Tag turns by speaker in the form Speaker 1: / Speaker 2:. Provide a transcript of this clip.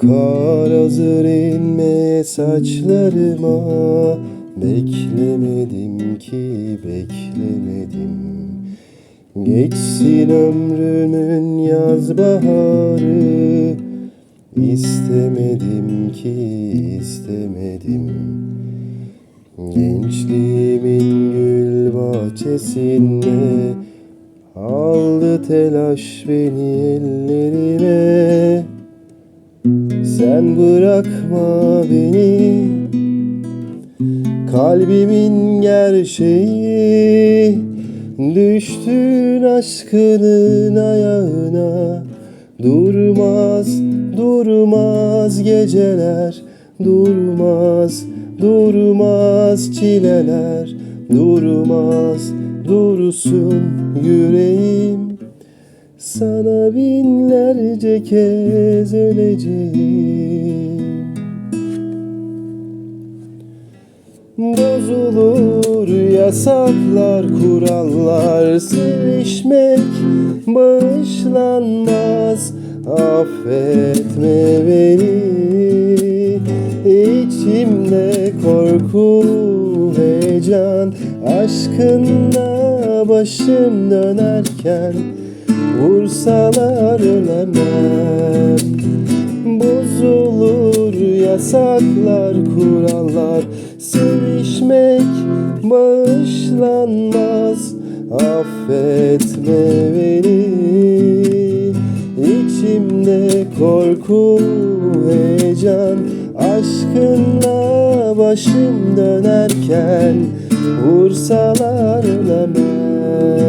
Speaker 1: Kar hazır inmeye saçlarıma. Beklemedim ki beklemedim. Geçsin ömrümün yaz baharı. İstemedim ki istemedim. Gençliğimin gül bahçesinde Aldı telaş beni ellerine Sen bırakma beni. Kalbimin gerçeği Düştün aşkının ayağına Durmaz, durmaz geceler Durmaz, durmaz çileler Durmaz, dursun yüreğim Sana binlerce kez öleceğim. Bozulur yasaklar, kurallar Sevişmek bağışlanmaz. Affetme beni. İçimde korku heyecan Aşkında başım dönerken Vursalar ölemem. Bozulur yasaklar, kurallar. Sevişmek bağışlanmaz. Affetme beni. İçimde korku, heyecan Aşkınla başım dönerken Vursalar ölemem